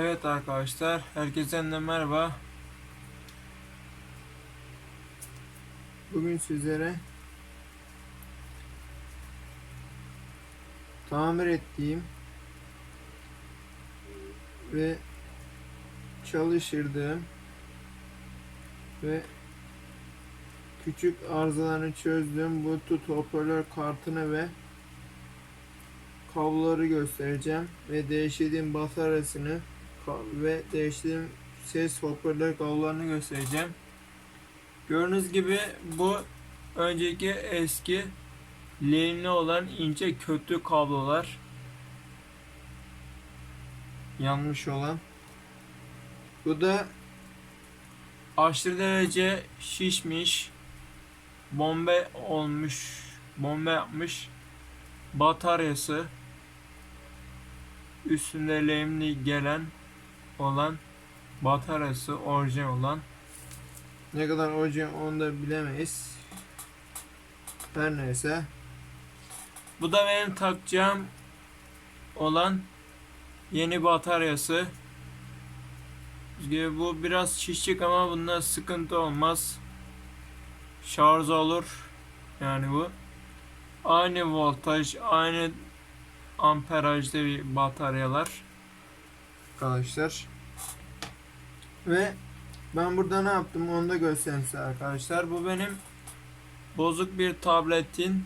Evet arkadaşlar, herkese merhaba. Bugün sizlere tamir ettiğim ve çalıştırdığım ve küçük arızalarını çözdüğüm Bluetooth hoparlör kartını ve kabloları göstereceğim ve değiştirdiğim bataryasını ve değiştirdiğim ses hoparlör kablolarını göstereceğim. Gördüğünüz gibi bu önceki eski lehimli olan ince kötü kablolar. yanmış olan. Bu da Aşırı derece şişmiş, bombe olmuş, bombe yapmış bataryası. Üstünde lehimli gelen olan bataryası orijinal olan ne kadar orijinal onu da bilemeyiz. Her neyse. Bu da benim takacağım olan yeni bataryası. Bu biraz şişik ama bunda sıkıntı olmaz. Şarj olur. Yani bu. Aynı voltaj, aynı amperajda bir bataryalar. Arkadaşlar. Ve ben burada ne yaptım onu da göstereyim size arkadaşlar. Bu benim bozuk bir tabletin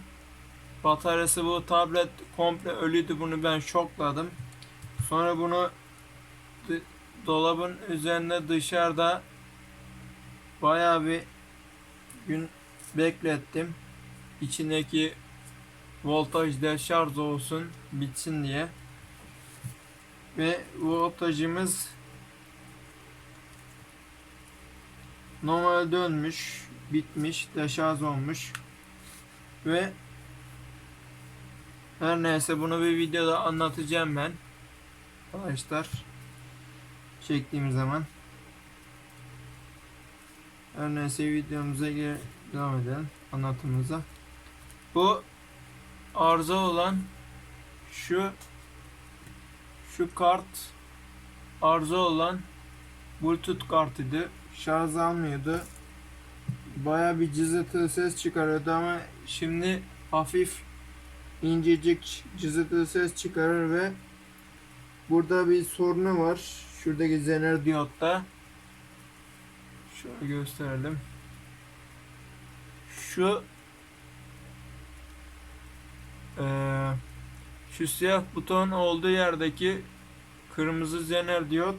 bataryası bu tablet komple ölüydü bunu ben şokladım. Sonra bunu dolabın üzerinde dışarıda bayağı bir gün beklettim. İçindeki voltaj deşarj olsun bitsin diye. Ve voltajımız normal dönmüş, bitmiş, deşarj olmuş. Ve her neyse bunu bir videoda anlatacağım ben. Arkadaşlar çektiğim zaman. Her neyse videomuza geri devam edelim anlatımıza. Bu arıza olan şu şu kart arıza olan Bluetooth kartıydı Şarj almıyordu. Baya bir cızırtılı ses çıkarıyordu ama Şimdi hafif incecik cızırtılı ses çıkarır ve burada bir sorunu var. Şuradaki zener diyotta şöyle gösterelim. Şu eee şu siyah buton olduğu yerdeki kırmızı zener diyot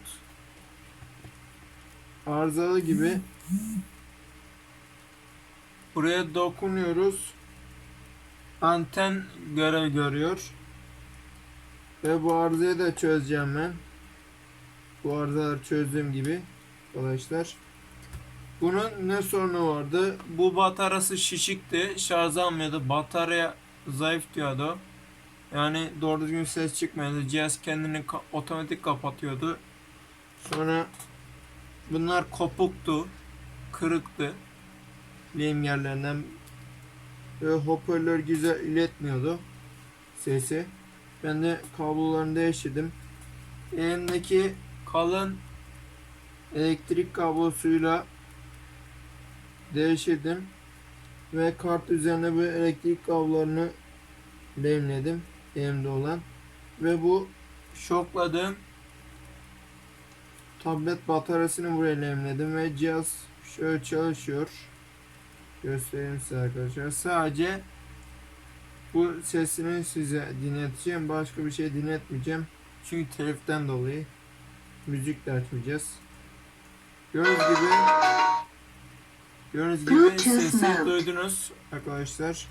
arızalı gibi buraya dokunuyoruz. Anten görev görüyor. ve bu arızayı da çözeceğim ben. Bu arızaları çözdüğüm gibi arkadaşlar. Bunun ne sorunu vardı? Bu bataryası şişikti. Şarj almıyordu. Batarya zayıf diyordu. Yani doğru düzgün ses çıkmıyordu. Cihaz kendini ka- otomatik kapatıyordu. Sonra Bunlar kopuktu. Kırıktı. lehim yerlerinden ve hoparlör güzel iletmiyordu sesi. Ben de kablolarını değiştirdim. Elimdeki Kalın elektrik kablosuyla değiştirdim ve kart üzerine bu elektrik kablolarını lehimledim elimde olan. Ve bu şokladığım tablet bataryasını buraya lehimledim ve cihaz şöyle çalışıyor. Göstereyim size arkadaşlar. Sadece bu sesini size dinleteceğim. Başka bir şey dinletmeyeceğim. Çünkü teliften dolayı müzik de açmayacağız gördüğünüz gibi gördüğünüz gibi sesi duydunuz arkadaşlar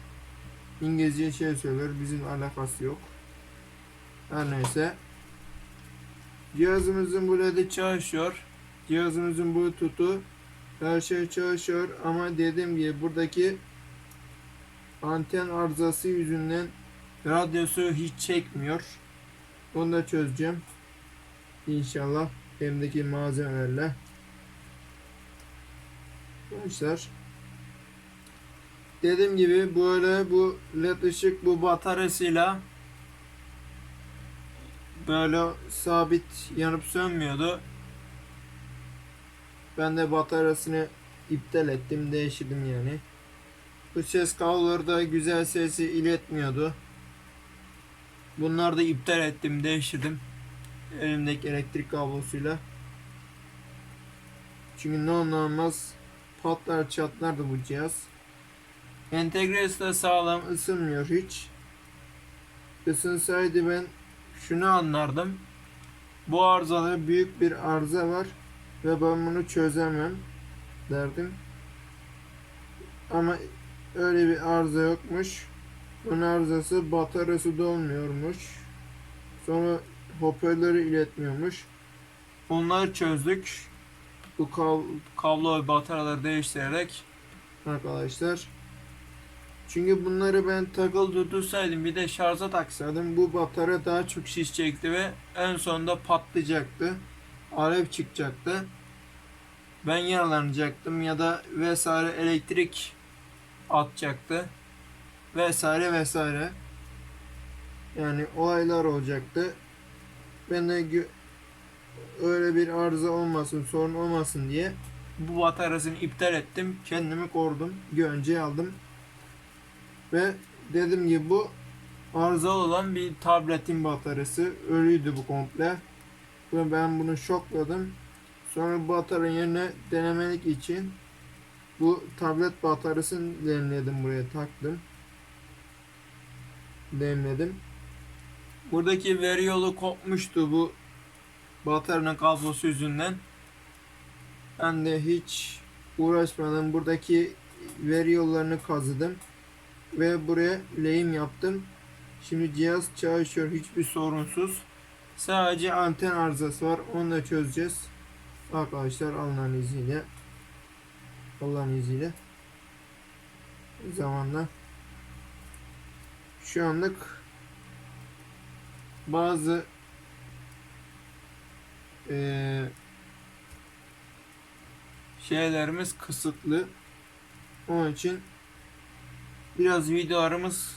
İngilizce şey söyler bizim alakası yok her neyse cihazımızın bu ledi çalışıyor. Cihazımızın Bluetooth'u her şey çalışıyor ama dediğim gibi buradaki anten arızası yüzünden Radyosu hiç çekmiyor. onu da çözeceğim. İnşallah elimdeki malzemelerle. Arkadaşlar dediğim gibi böyle bu led ışık bu Bataryasıyla böyle sabit yanıp sönmüyordu. Ben de bataryasını iptal ettim, değiştirdim yani. Bu ses kabloları da güzel sesi iletmiyordu. Bunları da iptal ettim, değiştirdim. Elimdeki elektrik kablosuyla. Çünkü ne olmaz patlar çatlardı bu cihaz. Entegresi de sağlam. Isınmıyor hiç. Isınsaydı ben Şunu anlardım. bu arızada büyük bir arıza var ve ben bunu çözemem derdim. Ama öyle bir arıza yokmuş. Bunun arızası bataryası dolmuyormuş. Sonra hoparlörü iletmiyormuş. Bunları çözdük. Bu kab Kablo ve bataryaları değiştirerek. arkadaşlar. Çünkü bunları ben takıl tutursaydım bir de şarja taksaydım bu batarya daha çok Şiş çekti ve en sonunda pat patlayacaktı. Alev çıkacaktı. Ben yaralanacaktım ya da vesaire elektrik atacaktı. Vesaire vesaire. Yani olaylar olacaktı. Ben de öyle bir arıza olmasın, sorun olmasın diye bu bataryasını iptal ettim. kendimi korudum. Güvenceye aldım. Ve dedim ki bu Arızalı olan bir tabletin bataryası ölüydü bu komple. Ve ben bunu şokladım. Sonra batarya yerine denemelik için bu tablet bataryasını demledim buraya taktım. Demledim. Buradaki veri yolu kopmuştu bu bataryanın kablosu yüzünden. Ben de hiç uğraşmadan buradaki veri yollarını kazıdım ve buraya lehim yaptım. Şimdi cihaz çalışıyor hiçbir sorunsuz. Sadece anten arızası var. Onu da çözeceğiz. Arkadaşlar Allah'ın izniyle. Allah'ın izniyle. Zamanla. Şu anlık bazı eee Şeylerimiz kısıtlı. onun için Biraz videolarımız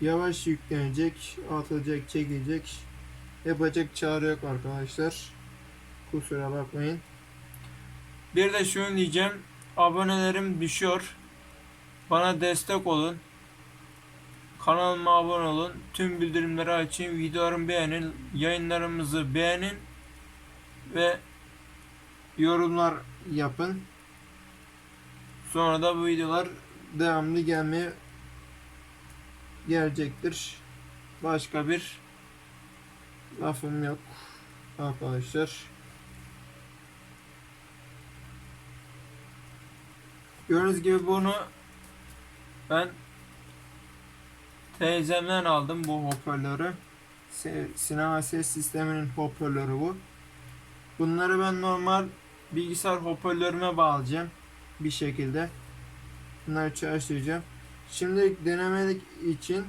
yavaş yüklenecek, atılacak, çekilecek. Yapacak çare yok arkadaşlar. Kusura bakmayın. Bir de şunu diyeceğim. Abonelerim düşüyor. Bana destek olun. Kanalıma abone olun. Tüm bildirimleri açın. Videolarımı beğenin. Yayınlarımızı beğenin. Ve Yorumlar yapın. sonra da bu videolar Devamlı gelmeye gelecektir. başka bir Lafım yok arkadaşlar. Gördüğünüz gibi bunu ben teyzemden aldım bu hoparlörü. Sinema ses sisteminin hoparlörü bu. Bunları ben normal bilgisayar hoparlörüme bağlayacağım. Bir şekilde. Bunları çalıştıracağım. Şimdi denemelik için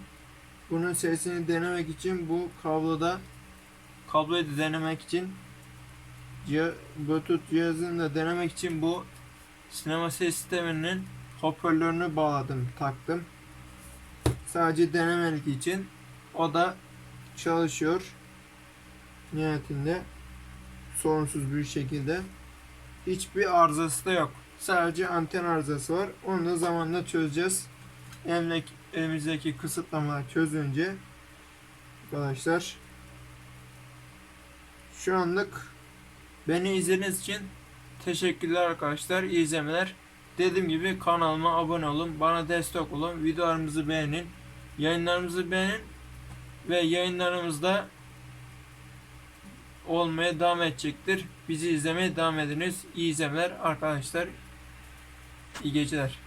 bunun sesini denemek için bu kabloda kabloyu da denemek için cih- Bluetooth cihazını da denemek için bu Sinema ses sisteminin hoparlörünü bağladım, taktım. Sadece denemelik için. O da çalışıyor. Nihayetinde sorunsuz bir şekilde. Hiçbir arızası da yok. Sadece anten arızası var. Onu da zamanla çözeceğiz. Elimdeki, elimizdeki kısıtlamalar çözünce arkadaşlar şu anlık Beni izlediğiniz için teşekkürler arkadaşlar. İzlemeler. Dediğim gibi kanalıma abone olun. Bana destek olun. Videolarımızı beğenin. Yayınlarımızı beğenin. Ve yayınlarımızda olmaya devam edecektir. Bizi izlemeye devam ediniz. İyi izlemeler arkadaşlar. İyi geceler.